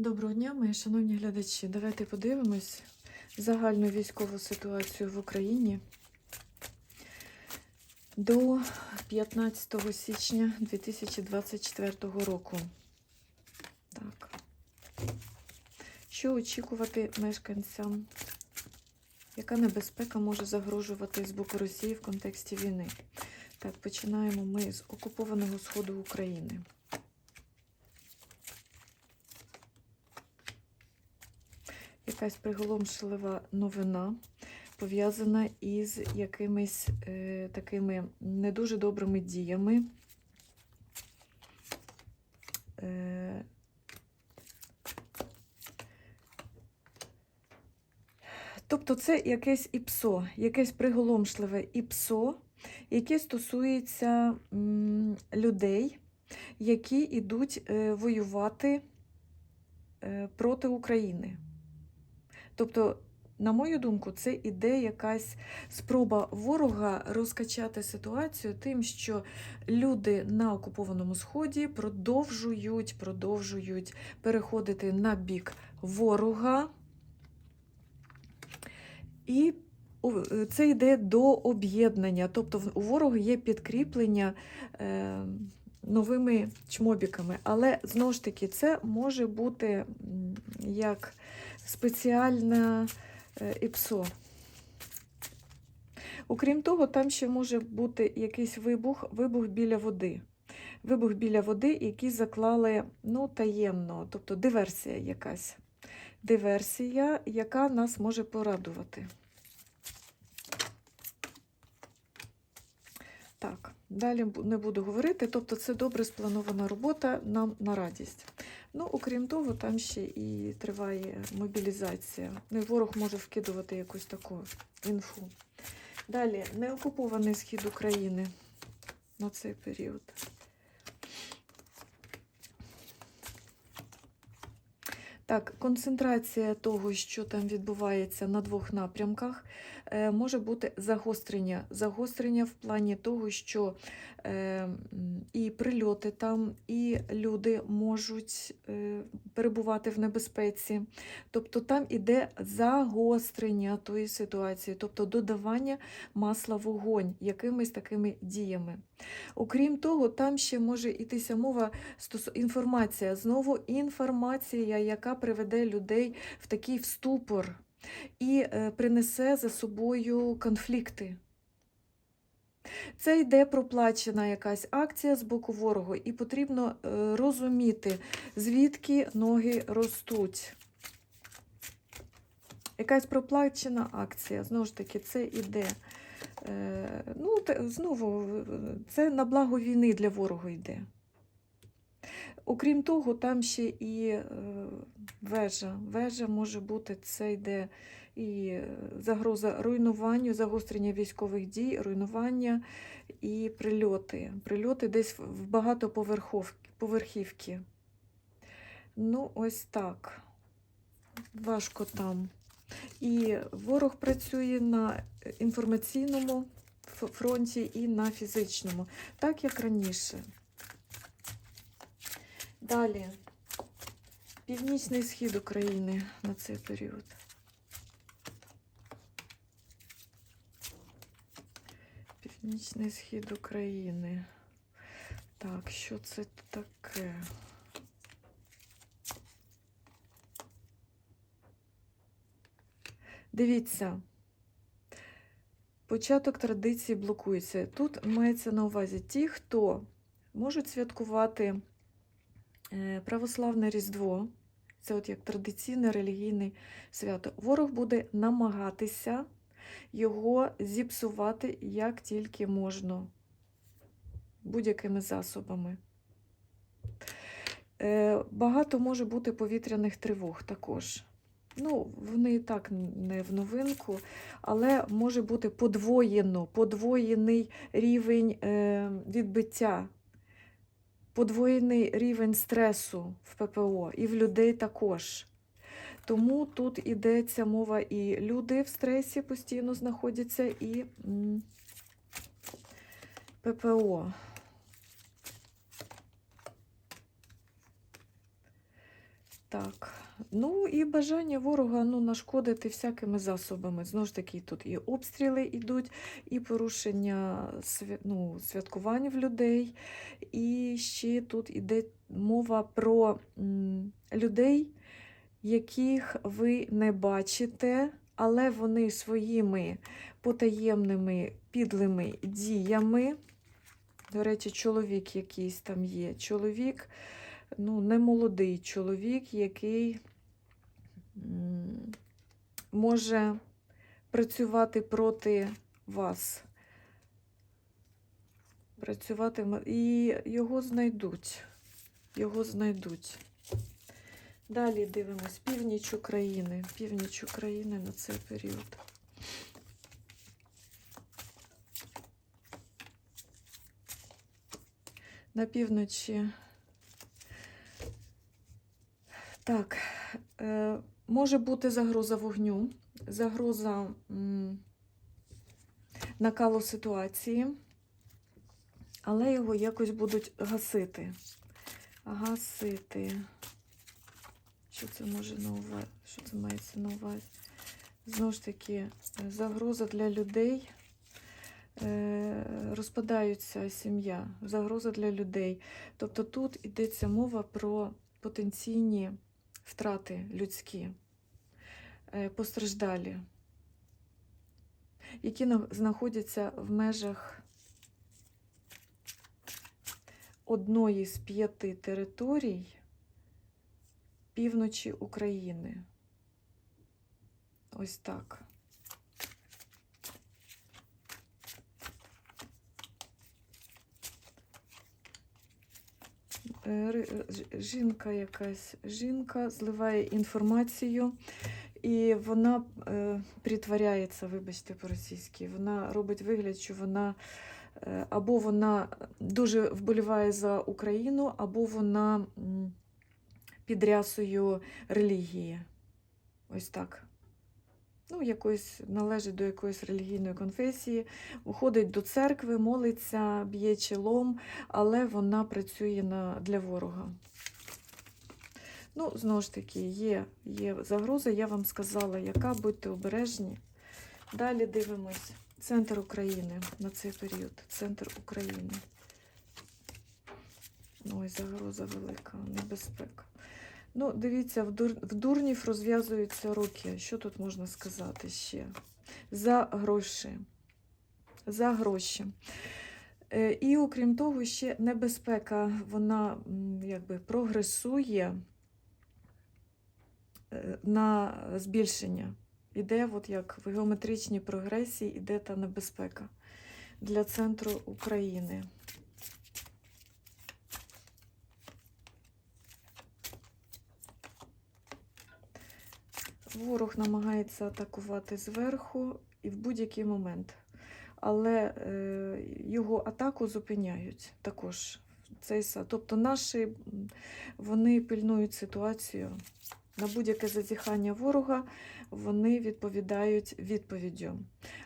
Доброго дня, мої шановні глядачі. Давайте подивимось загальну військову ситуацію в Україні до 15 січня 2024 року. Так. Що очікувати мешканцям? Яка небезпека може загрожувати з боку Росії в контексті війни? Так, починаємо ми з окупованого сходу України. Якась приголомшлива новина, пов'язана із якимись е, такими не дуже добрими діями. Е, Тобто це якесь іпсо, якесь приголомшливе іпсо, яке стосується людей, які йдуть е, воювати е, проти України. Тобто, на мою думку, це іде якась спроба ворога розкачати ситуацію тим, що люди на окупованому сході продовжують, продовжують переходити на бік ворога. І це йде до об'єднання. Тобто у ворога є підкріплення е, новими чмобіками. Але знову ж таки, це може бути як спеціальне е, ІПСО. Окрім того, там ще може бути якийсь вибух, вибух біля води. Вибух біля води, який заклали ну, таємно, тобто диверсія якась. Диверсія, яка нас може порадувати. Так, далі не буду говорити. Тобто, це добре спланована робота нам на радість. Ну, окрім того, там ще і триває мобілізація. Ну, і ворог може вкидувати якусь таку інфу. Далі, неокупований схід України на цей період. Так, концентрація того, що там відбувається на двох напрямках, може бути загострення. Загострення в плані того, що е, і прильоти там, і люди можуть е, перебувати в небезпеці. Тобто там іде загострення тої ситуації, тобто додавання масла вогонь якимись такими діями. Окрім того, там ще може йтися мова інформація. Знову інформація, яка приведе людей в такий в ступор і е, принесе за собою конфлікти. Це йде проплачена якась акція з боку ворогу, і потрібно е, розуміти, звідки ноги ростуть. Якась проплачена акція, знову ж таки, це іде. Е, ну, знову, це на благо війни для ворога йде. Окрім того, там ще і е, вежа. Вежа може бути, це йде і е, загроза руйнуванню, загострення військових дій, руйнування і прильоти. Прильоти десь в- в багатоповерхівки. Ну, ось так. Важко там. І ворог працює на інформаційному фронті і на фізичному, так як раніше. Далі. Північний схід України на цей період. Північний схід України. Так, що це таке? Дивіться. Початок традиції блокується. Тут мається на увазі ті, хто можуть святкувати православне Різдво, це от як традиційне релігійне свято. Ворог буде намагатися його зіпсувати як тільки можна, будь-якими засобами. Е, Багато може бути повітряних тривог також. Ну, вони і так не в новинку, але може бути подвоєно, подвоєний рівень е, відбиття, подвоєний рівень стресу в ППО і в людей також. Тому тут ідеться мова, і люди в стресі постійно знаходяться, і ППО. Так. Ну і бажання ворога ну, нашкодити всякими засобами. Знову ж таки, тут і обстріли йдуть, і порушення ну, святкувань в людей. І ще тут іде мова про людей, яких ви не бачите, але вони своїми потаємними підлими діями. До речі, чоловік якийсь там є. Чоловік, ну, не молодий чоловік, який може працювати проти вас. Працювати і його знайдуть. Його знайдуть. Далі дивимось північ України. Північ України на цей період. На півночі. Так, е, може бути загроза вогню, загроза накалу ситуації, але його якось будуть гасити. Гасити. Що це може на увазі? Що це мається на увазі? Знову ж таки, е, загроза для людей. Е, Розпадаються сім'я, загроза для людей. Тобто тут йдеться мова про потенційні втрати людські, е, постраждалі, які знаходяться в межах одної з п'яти територій півночі України. Ось так. Е, ри- ж- Жінка якась, жінка зливає інформацію, і вона е, притворяється, вибачте по-російськи, вона робить вигляд, що вона е, або вона дуже вболіває за Україну, або вона під рясою релігії. Ось так. Ну, якоїсь, належить до якоїсь релігійної конфесії, уходить до церкви, молиться, б'є чолом, але вона працює на, для ворога. Ну, знову ж таки, є, є загроза, я вам сказала, яка, будьте обережні. Далі дивимось. Центр України на цей період. Центр України. Ой, загроза велика, небезпека. Ну, дивіться, в, дур... в дурнів розв'язуються руки. Що тут можна сказати ще? За гроші. За гроші. Е, І окрім того, ще небезпека, вона якби прогресує е, на збільшення. Іде, от як в геометричній прогресії, іде та небезпека для центру України. Ворог намагається атакувати зверху і в будь-який момент. Але е, його атаку зупиняють також. Цей, тобто наші вони пильнують ситуацію. На будь-яке зазіхання ворога вони відповідають відповіддю.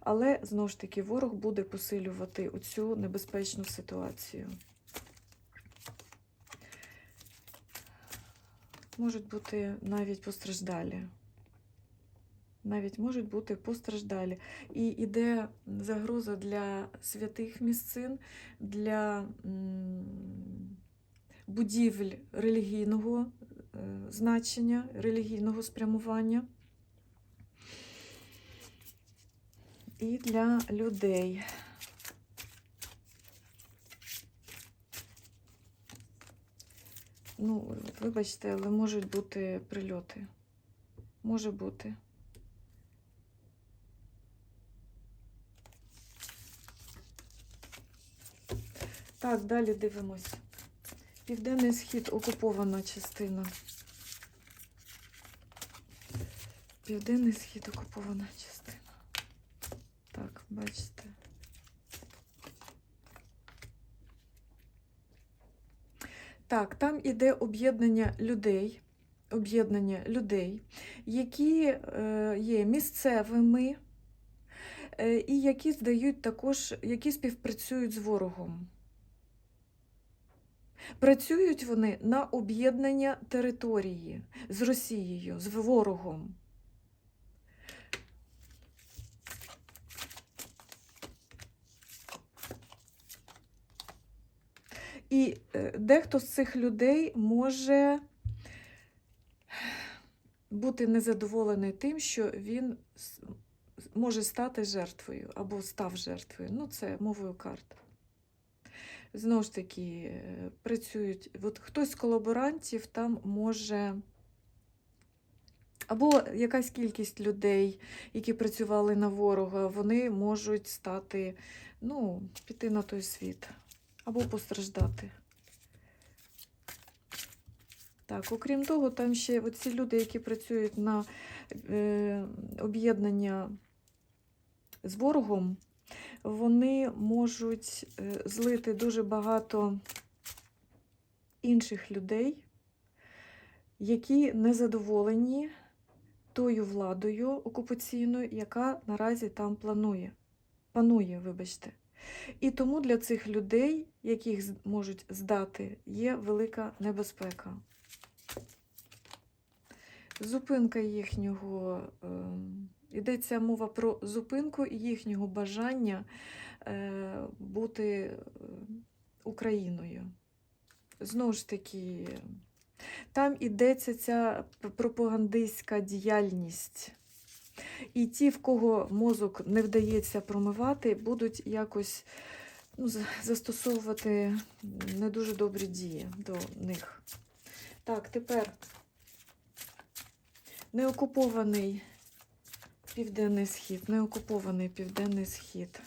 Але знову ж таки ворог буде посилювати оцю небезпечну ситуацію. Можуть бути навіть постраждалі. Навіть можуть бути постраждалі. І йде загроза для святих місцин, для будівель релігійного е, значення, релігійного спрямування. І для людей. Ну, вибачте, але можуть бути прильоти. Може бути. Так, далі дивимось. Південний схід окупована частина. Південний схід окупована частина. Так, бачите. Так, там іде об'єднання людей, об'єднання людей, які е, є місцевими е, і які здають також, які співпрацюють з ворогом. Працюють вони на об'єднання території з Росією, з ворогом. І е, дехто з цих людей може бути незадоволений тим, що він може стати жертвою або став жертвою. Ну, це мовою карт. Знову ж таки, е, працюють. От хтось з колаборантів там може. Або якась кількість людей, які працювали на ворога, вони можуть стати, ну, піти на той світ або постраждати. Так, окрім того, там ще ці люди, які працюють на е, об'єднання з ворогом, вони можуть е, злити дуже багато інших людей, які незадоволені тою владою окупаційною, яка наразі там планує. Панує, вибачте. І тому для цих людей, яких можуть здати, є велика небезпека. Зупинка їхнього, ем, йдеться мова про зупинку їхнього бажання е, бути е, Україною. Знову ж таки, там ідеться ця пропагандистська діяльність. І ті, в кого мозок не вдається промивати, будуть якось ну, застосовувати не дуже добрі дії до них. Так, тепер неокупований південний схід, неокупований південний схід.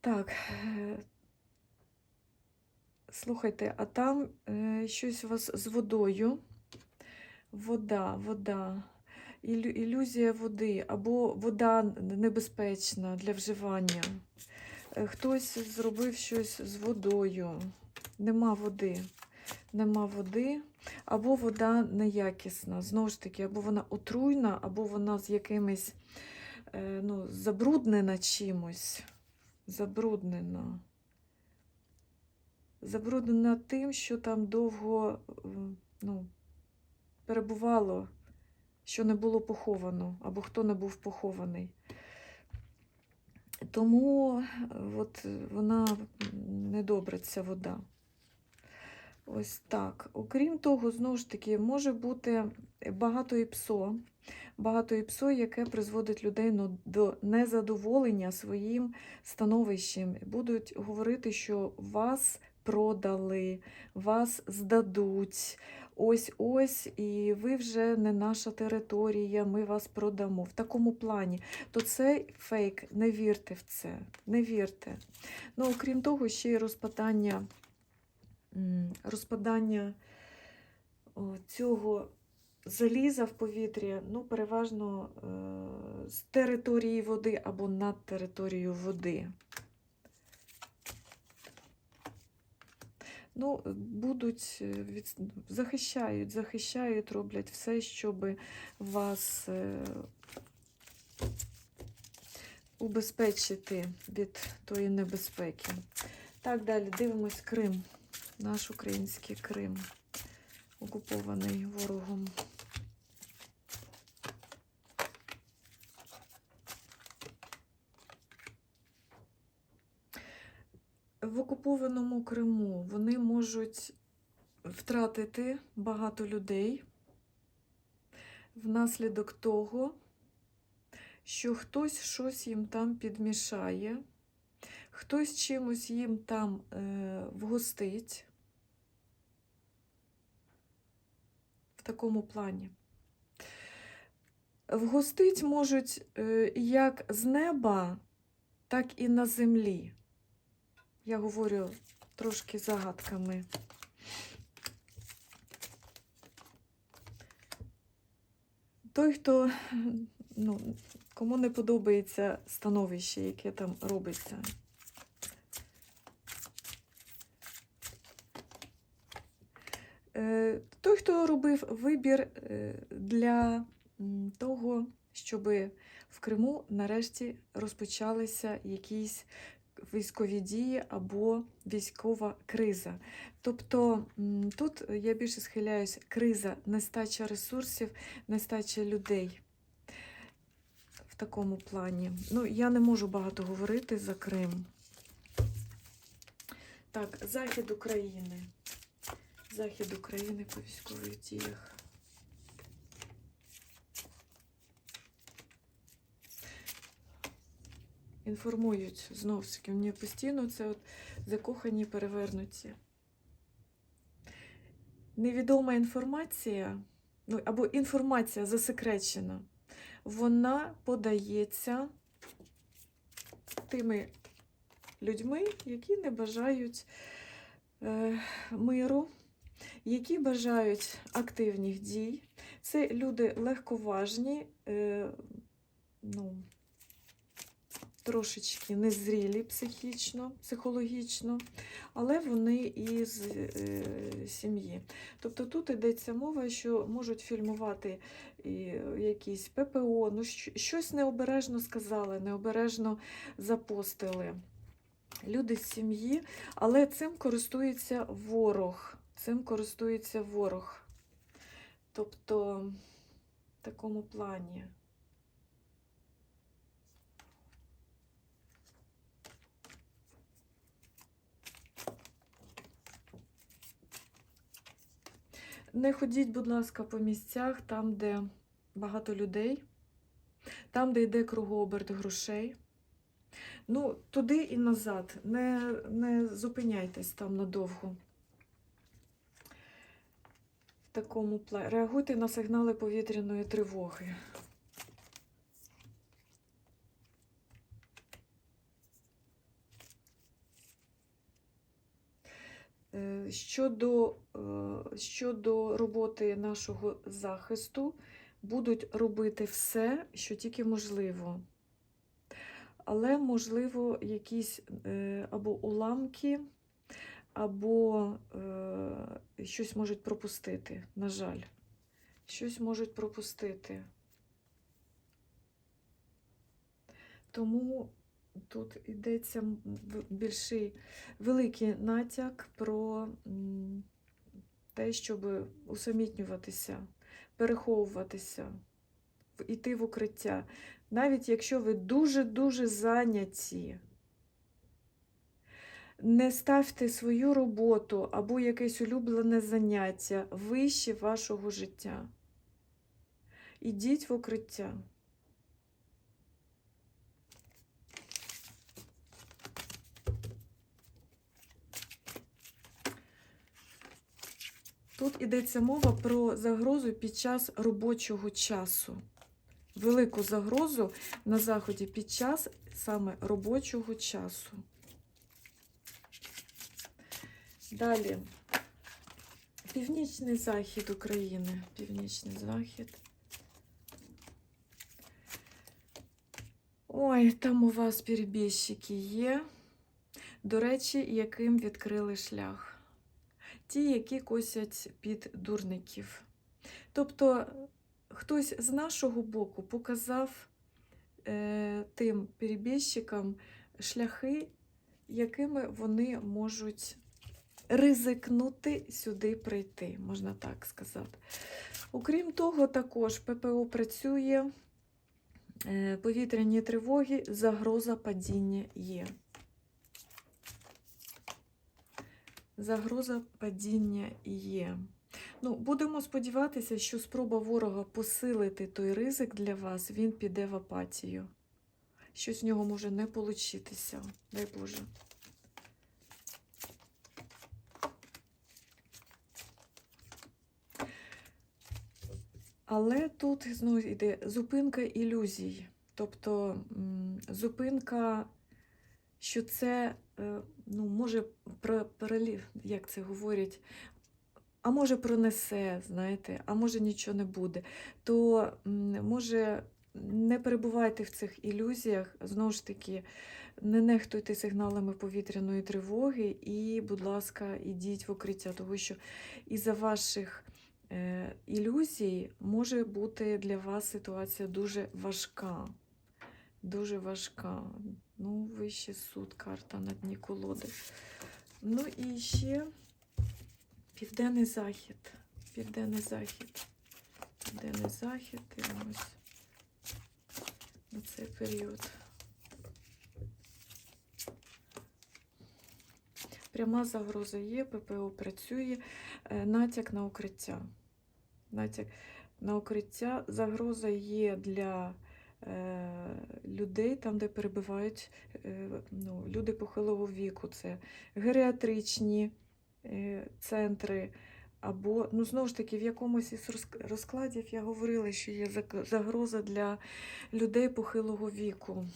Так, е, слухайте, а там е, щось у вас з водою. Вода, вода, ілю- ілюзія води, або вода небезпечна для вживання. Е, Хтось зробив щось з водою. Нема води. Нема води, або вода неякісна. Знову ж таки, або вона отруйна, або вона з якимись е, ну, забруднена чимось. Забруднена. Забруднена тим, що там довго е, ну, перебувало, що не було поховано, або хто не був похований. Тому е, от, вона недобра, ця вода. Ось так. Окрім того, знову ж таки, може бути багато іпсо, багато іпсо, яке призводить людей до незадоволення своїм становищем. Будуть говорити, що вас продали, вас здадуть. Ось ось, і ви вже не наша територія, ми вас продамо. В такому плані. То це фейк, не вірте в це, не вірте. Ну, окрім того, ще й розпадання, м, розпадання цього заліза в повітрі, ну, переважно е, з території води або над територією води. Ну, будуть е, захищають, захищають, роблять все, щоб вас е, убезпечити від тої небезпеки. Так, далі дивимось Крим, наш український Крим, окупований ворогом. В окупованому Криму вони можуть втратити багато людей внаслідок того, що хтось щось їм там підмішає, хтось чимось їм там е, вгостить такому плані. Вгостить можуть е, як з неба, так і на землі. Я говорю трошки загадками. Той, хто, ну, кому не подобається становище, яке там робиться. Е, Той, хто робив вибір е, для того, щоб в Криму нарешті розпочалися якісь військові дії або військова криза. Тобто тут я більше схиляюсь, криза, нестача ресурсів, нестача людей в такому плані. Ну, я не можу багато говорити за Крим. Так, захід України. Захід України по військових діях. Інформують знов ж таки, мені постійно це от закохані перевернуті. Невідома інформація, ну або інформація засекречена, вона подається тими людьми, які не бажають е, миру, які бажають активних дій. Це люди легковажні, е, ну, трошечки незрілі психічно, психологічно, але вони із е, сім'ї. Тобто тут йдеться мова, що можуть фільмувати і якісь ППО, ну, щось необережно сказали, необережно запостили. Люди з сім'ї, але цим користується ворог. Цим користується ворог. Тобто, в такому плані. Не ходіть, будь ласка, по місцях, там, де багато людей, там, де йде кругооберт грошей. Ну, туди і назад. Не, не зупиняйтесь там надовго. Такому плані. Реагуйте на сигнали повітряної тривоги. Е, Щодо, е, щодо роботи нашого захисту, будуть робити все, що тільки можливо. Але, можливо, якісь е, або уламки, або е, щось можуть пропустити, на жаль. Щось можуть пропустити. Тому тут йдеться більший великий натяк про те, щоб усамітнюватися, переховуватися, йти в укриття. Навіть якщо ви дуже-дуже зайняті, не ставте свою роботу або якесь улюблене заняття вище вашого життя. Ідіть в укриття. Тут йдеться мова про загрозу під час робочого часу. Велику загрозу на заході під час саме робочого часу. Далі. Північний захід України. Північний захід. Ой, там у вас перебіжчики є. До речі, яким відкрили шлях. Ті, які косять під дурників. Тобто хтось з нашого боку показав е, тим перебіжчикам шляхи, якими вони можуть ризикнути сюди прийти, можна так сказати. Окрім того, також ППО працює, е, повітряні тривоги, загроза падіння є. Загроза падіння є. Ну, будемо сподіватися, що спроба ворога посилити той ризик для вас, він піде в апатію. Щось в нього може не получитися. Дай Боже. Але тут знову йде зупинка ілюзій. Тобто зупинка, що це е, ну, може про, перелі- як це говорять, а може пронесе, знаєте, а може нічого не буде. То може не перебувайте в цих ілюзіях, знову ж таки, не нехтуйте сигналами повітряної тривоги і, будь ласка, ідіть в укриття, тому що із-за ваших е, ілюзій може бути для вас ситуація дуже важка. дуже важка. Ну, вище суд, карта на дні колоди. Ну і ще південний захід. Південний захід. Південний захід. Дивимось на цей період. Пряма загроза є, ППО працює, е, натяк на укриття. На укриття. Загроза є для е, людей, там, де перебувають е, ну, люди похилого віку. Це геріатричні е, центри. Або, ну, знову ж таки, в якомусь із розкладів я говорила, що є загроза для людей похилого віку.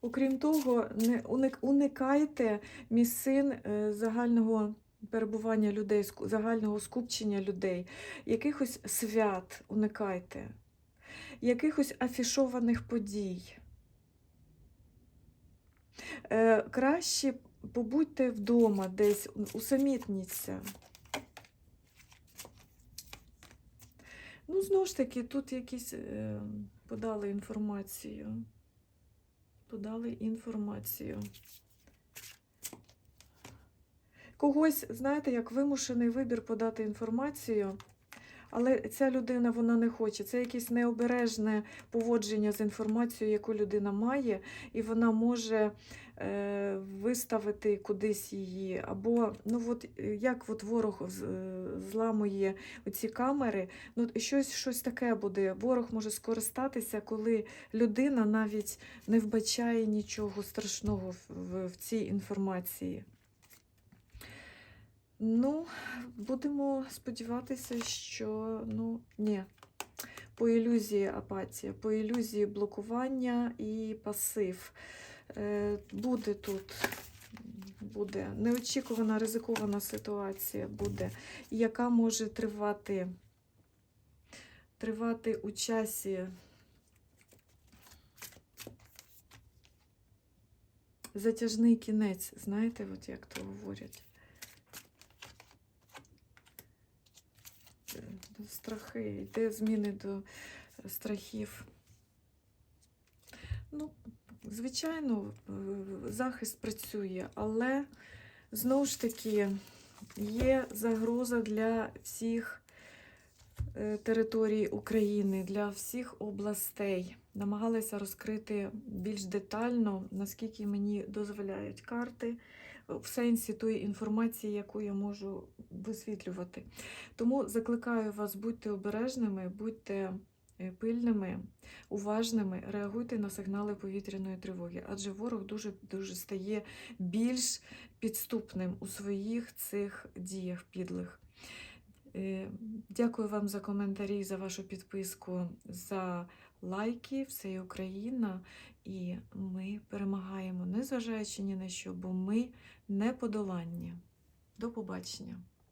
Окрім того, не уникайте місцин загального перебування людей, загального скупчення людей, якихось свят уникайте, якихось афішованих подій. Е, Краще побудьте вдома десь, усамітніться. Ну, знову ж таки, тут якісь е, подали інформацію. Подали інформацію. Когось, знаєте, як вимушений вибір подати інформацію, але ця людина вона не хоче. Це якесь необережне поводження з інформацією, яку людина має, і вона може е, виставити кудись її. Або, ну от як от ворог е, зламує оці камери, ну щось, щось таке буде. Ворог може скористатися, коли людина навіть не вбачає нічого страшного в, в, в цій інформації. Ну, будемо сподіватися, що ну ні. По ілюзії апатія, по ілюзії блокування і пасив. Е, буде тут, буде неочікувана ризикована ситуація буде, яка може тривати, тривати у часі. Затяжний кінець, знаєте, от як то говорять. Е, Страхи, йде зміни до страхів. Ну, звичайно, захист працює, але знову ж таки є загроза для всіх е, територій України, для всіх областей. Намагалася розкрити більш детально, наскільки мені дозволяють карти, в сенсі тої інформації, яку я можу висвітлювати. Тому закликаю вас, будьте обережними, будьте е, пильними, уважними, реагуйте на сигнали повітряної тривоги, адже ворог дуже дуже стає більш підступним у своїх цих діях підлих. Е, Дякую вам за коментарі, за вашу підписку, за лайки. Все Україна, і ми перемагаємо, незважаючи ні на що, бо ми неподоланні. До побачення!